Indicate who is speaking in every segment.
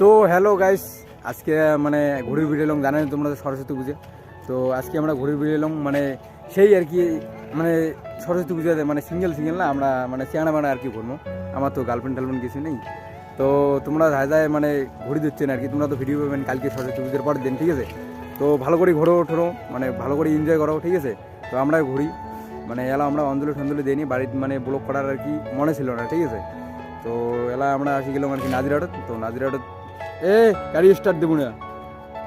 Speaker 1: তো hello guys আজকে মানে ঘুড়ির ভিড় এলাম জানেন তোমরা সরস্বতী পুজো। তো আজকে আমরা ঘুড়ির ভিড় এলাম মানে সেই আর কি মানে সরস্বতী পুজোতে মানে সিঙ্গেল সিঙ্গেল না, আমরা মানে চেঙানা বানা আর কি করব আমার তো গার্লফ্রেন্ড টার্লফ্রেন্ড কিছু নেই। তো তোমরা যায় যায় মানে ঘুড়ি দিচ্ছেন আর কি, তোমরা তো ভিডিও পাবেন কালকে সরস্বতী পুজোর পরের দিন, ঠিক আছে? তো ভালো করে ঘোরো, ঠোরো মানে ভালো করে এনজয় করো ঠিক আছে? তো আমরা ঘুরি। মানে এলা আমরা অঞ্জলি টঞ্জলি দিইনি বাড়ির মানে ব্লক করার আর কি মনে ছিল না, ঠিক আছে? তো এলা আমরা আসি গেলাম আর কি নাজিরাটত তো নাজিরাটত এ, গাড়ি স্টার্ট দেবো না।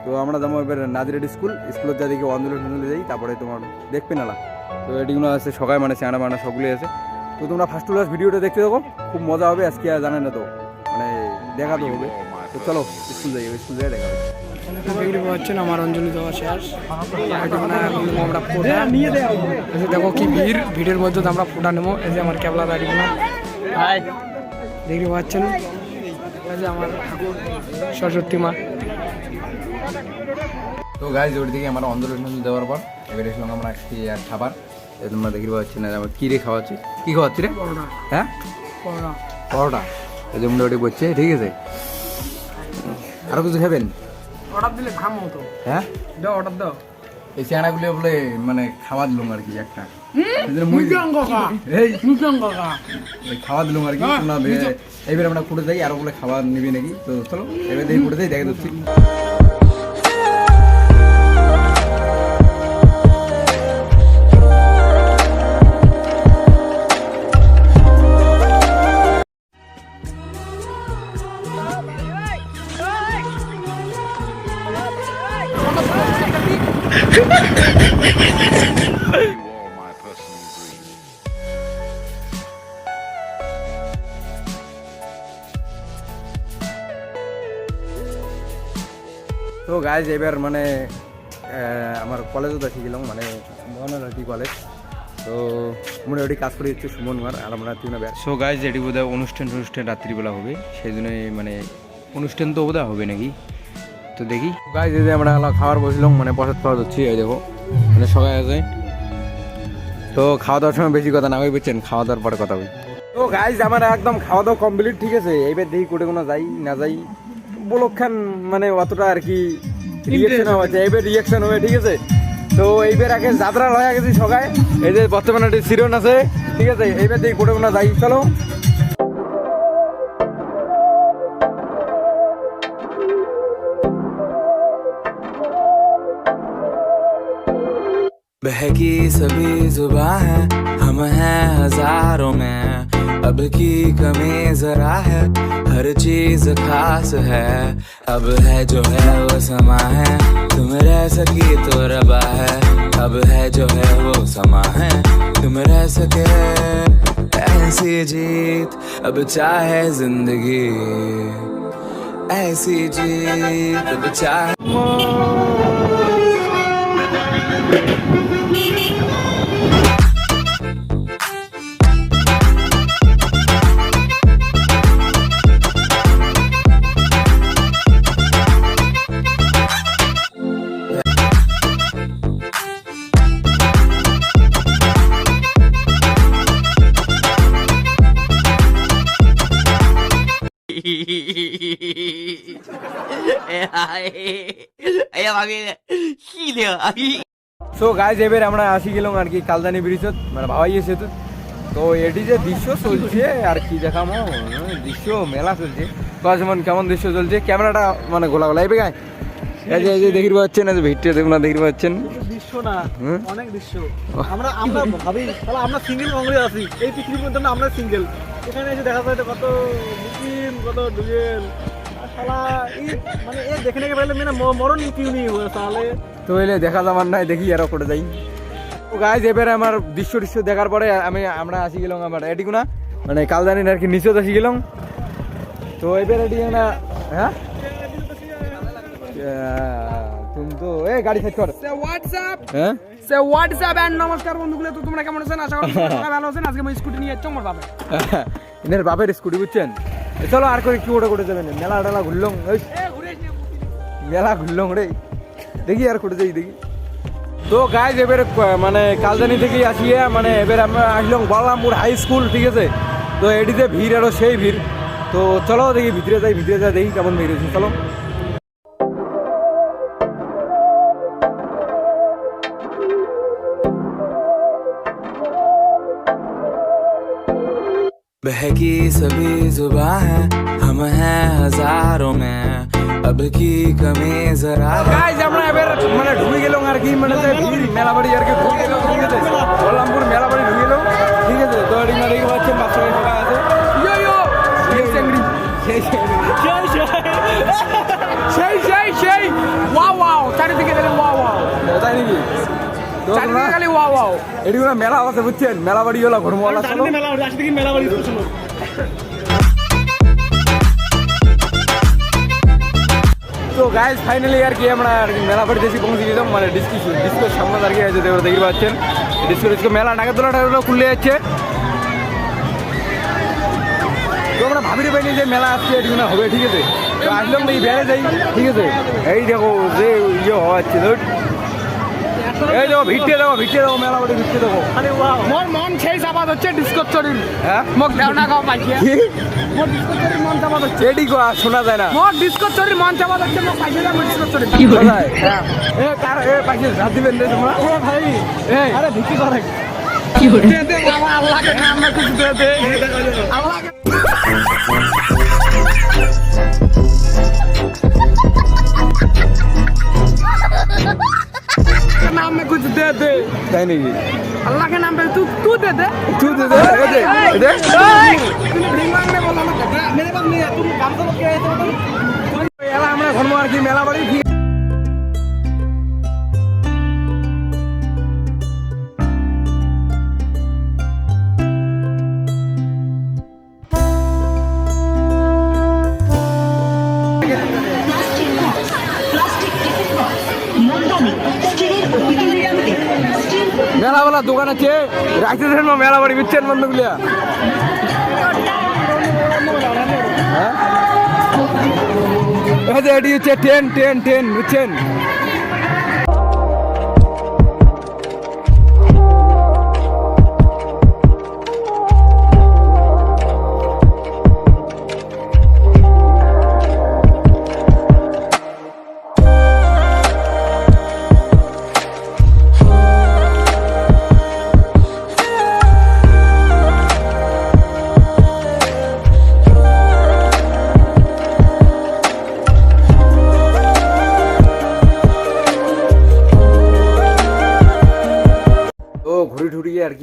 Speaker 1: তো আমরা যাব এবার নাজিরাট স্কুল, স্কুলের যা দেখি অঞ্জলি টঞ্জলি যাই, তারপরে তোমার দেখবে নালা তো এটিগুলো আছে সকাল মানে চানা বানা সবগুলো আছে। তো তোমরা ফার্স্ট টু লাস্ট ভিডিওটা দেখতে দেখো খুব মজা হবে, আজকে আর জানে না তো মানে দেখা তো হবে। তো চলো, স্কুল যাই স্কুল যাই, দেখা হবে।
Speaker 2: দেখতে পাচ্ছেন আমার অঞ্জলি দেওয়া শেষ। আমরা ফোটা। দেখো কি ভিড়। ভিড়ের মধ্যে তো আমরা ফোটা নেব। এই যে আমার ক্যাবলা দাঁড়িয়ে না দেখতে পাচ্ছেন? যে আমার ঠাকুর সরস্বতী মা।
Speaker 1: তো গাইজ ওর দিকে আমরা টন্ধ দেওয়ার পর। এবার এসলাম আমরা কি আর খাবার। তোমরা দেখি পাচ্ছি না আমার কী রে খাওয়াচ্ছি? কী খাওয়াচ্ছি রে? হ্যাঁ?
Speaker 2: পরোটা।
Speaker 1: পরোটা। এই যে মোটামুটি করছে ঠিক আছে? আরও কিছু খাবেন?
Speaker 2: অর্ডার দিলে খাম হতো
Speaker 1: হ্যাঁ?
Speaker 2: দাও অর্ডার দাও।
Speaker 1: এই চেনাগুলো বলে মানে খাওয়া দিলাম আর কি একটা। খাওয়া দিলাম আর কি এইবার বে- আমরা ফুটে যাই আরও বলে খাবার নিবি নাকি? তো চলো এবার দেখি ফুটে যাই দেখে দিচ্ছি। তো গাইজ এবার মানে আমার কলেজও তো শিখিলাম মানে মহানগরী কলেজ তো মনে মোটামুটি কাজ করে দিচ্ছে সুমন কুমার আর আমরা তিন সো গাইজ এটি বোধহয় অনুষ্ঠান অনুষ্ঠান রাত্রিবেলা হবে। সেই জন্য মানে অনুষ্ঠান তো বোধহয় হবে নাকি? তো দেখি। গাইজ এই যে আমরা খাবার বসলাম মানে প্রসাদ খাওয়া যাচ্ছি এই দেখো। মানে সবাই আছে। তো খাওয়া দাওয়ার সময় বেশি কথা না হয়ে বুঝছেন খাওয়া দাওয়ার পরে কথা হবে তো গাইজ আমার একদম খাওয়া দাওয়া কমপ্লিট ঠিক আছে। এইবার দেখি কোটে কোনো যাই না যাই। বলক খান মানে অতটা আর কি রিয়েকশন হচ্ছে এইবার রিয়েকশন হবে ঠিক আছে তো এইবার আগে যাত্রা লয়া গেছি সবাই এই যে বর্তমানে একটি সিরন আছে ঠিক আছে এইবার দেখি কোটে কোনো যাই চলো
Speaker 3: बहकी सभी जुबा है हम हैं हजारों में अब की कमी जरा है, हर चीज़ खास है। अब है जो है वो समा है, तुम रह सकी तो रबा है। अब है जो है वो समा है, तुम रह सके। ऐसी जीत अब चाहे ज़िंदगी। ऐसी जीत अब चाहे
Speaker 1: সো গাইজ এবার আমরা আসি গেলাম আর কি কালদানি ব্রিজত মানে ভাবাই সেতু তো। এটি যে দৃশ্য চলছে আর কি দেখামো? হ্যাঁ, দৃশ্য মেলা চলছে। যেমন কেমন দৃশ্য চলছে? ক্যামেরাটা মানে গোলা গোলা এবে গায়ে। এই যে এই যে দেখতে পাচ্ছেন এই যে ভিডিও দেখুন দেখতে পাচ্ছেন?
Speaker 4: দৃশ্য না অনেক দৃশ্য। আমরা আমরা ভাবি তাহলে আমরা সিঙ্গেল কংগ্রেস আছি। এই পৃথিবীর মধ্যে আমরা সিঙ্গেল এখানে এসে দেখা যায় কত কত ডুয়েল মানে এ দেখে
Speaker 1: তো এলে যাবার নাই দেখি আরও করে যাই। তো গাইজ এবারে আমার দৃশ্য দৃশ্য দেখার পরে আমি আমরা আসি গেলাম আমার মানে কালদানির আর কি নিচত আসি গেলাম। তো এবার এটি না হ্যাঁ? তুমি তো এ গাড়ি সেট কর।
Speaker 2: হোয়াটসঅ্যাপ
Speaker 1: হ্যাঁ?
Speaker 2: সে হোয়াটসঅ্যাপ এন্ড নমস্কার বন্ধুগুলো তো তোমরা কেমন আছেন আশা করি তোমরা ভালো আছেন আজকে আমি স্কুটি নিয়ে
Speaker 1: স্কুটি বুঝছেন? চলো আর করে কি ওটা করে যাবেন। মেলা টেলা ঘুরলাম ওই মেলা ঘুরলাম রে। দেখি আর করে যাই দেখি। তো গাইজ এবার মানে কালদানি থেকে আসিয়ে মানে এবার আমরা আসলাম বলরামপুর হাই স্কুল ঠিক আছে? তো এটিতে ভিড় আরও সেই ভিড়। তো চলো দেখি ভিতরে যাই ভিতরে যাই দেখি কেমন ভিড় হয়েছে চলো।
Speaker 3: बहकी सभी जुबा है हम हैं हजारों में अब की कमी जरा है
Speaker 1: গাইজ আমরা এবার মানে ঢুকে গেলাম আর কি মানে যে ভিড় মেলাবাড়ি আর কি ঢুকে গেলাম ঠিক আছে বলরামপুর মেলাবাড়ি ঢুকে গেলাম ঠিক আছে তো এটি মানে কি পাচ্ছেন পাঁচশো টাকা আছে
Speaker 2: ইয়ো ইয়ো
Speaker 1: সেই চিংড়ি সেই চিংড়ি
Speaker 2: সেই সেই সেই ওয়াও ওয়াও চারিদিকে দেখে ওয়াও ওয়াও
Speaker 1: তাই নাকি তো
Speaker 2: চারিদিকে খালি ওয়াও ওয়াও।
Speaker 1: এটি মেলা আছে বুঝছেন? মেলা বাড়ি হলো ঘরমওয়ালা
Speaker 4: মেলা মেলা বাড়ি
Speaker 1: তো গাইজ ফাইনালি আর কি আমরা আর কি মেলা বাড়িতে এসে পৌঁছে গেলাম। মানে ডিসকিস ডিসকোর সামনে আর কি আছে দেখতে দেখতে পাচ্ছেন। ডিসকো ডিসকো মেলা নাগাদোলা টাগাদোলা খুলে যাচ্ছে। তো আমরা ভাবিতে পাইনি যে মেলা আসছে এটি না হবে ঠিক আছে? তো আসলাম বেড়ে যাই ঠিক আছে? এই দেখো যে ইয়ে হচ্ছে ধর। এই দেখো ভিটে দেখো ভিটে দেখো মেলা বটে ভিটে দেখো।
Speaker 2: মোর মন সেই চাবাত হচ্ছে ডিসকো চরির
Speaker 1: হ্যাঁ?
Speaker 2: মোক দেওনা গাও পাইছে মোর ডিসকো হ্যাঁ? চরির মন চাবাত হচ্ছে।
Speaker 1: এডি গো শোনা যায় না।
Speaker 2: মোর ডিসকো চরির মন চাবাত হচ্ছে মোক পাইছে না মোর ডিসকো চরির
Speaker 1: কি বলে? হ্যাঁ। এ তার এ পাইছে রাত দিবেন রে তোমরা
Speaker 4: এ ভাই।
Speaker 1: এ।
Speaker 4: আরে ভিটে করে। কি বলে?
Speaker 2: দে দে বাবা আল্লাহকে নাম না কিছু দে দে। আল্লাহকে Ha! नाम में कुछ दे दे
Speaker 1: नहीं नहीं
Speaker 2: अल्लाह के नाम पे तू तू दे दे
Speaker 1: तू दे दे दे दे दे
Speaker 2: तूने ड्रिंक मांगने बोला ना
Speaker 4: मेरे पास नहीं है तुम काम करो क्या है तो
Speaker 1: मेला हमारा घर में आ गई मेला बड़ी মেলাবেলা দোকান আছে রাখতে দেন না মেলা বাড়ি বিচ্ছেন বন্ধুগুলিয়া হ্যাঁ? এই যে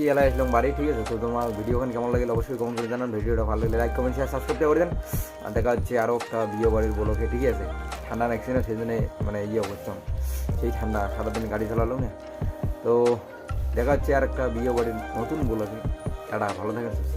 Speaker 1: ঠুরি আর কি এলা আসলাম বাড়ি ঠিক আছে? তো তোমার ভিডিওখান কেমন লাগলে অবশ্যই কমেন্ট করে জানান। ভিডিওটা ভালো লাগলে লাইক কমেন্ট শেয়ার সাবস্ক্রাইব করে দেন। আর দেখা হচ্ছে আরও একটা বিয়ে বাড়ির বলোকে ঠিক আছে? ঠান্ডা লাগছে না সেই জন্য মানে ইয়ে করতাম সেই ঠান্ডা, সারাদিন গাড়ি চালালো না। তো দেখা হচ্ছে আর একটা বিয়ে বাড়ির নতুন বলোকে টাটা, ভালো থাকেন, সুস্থ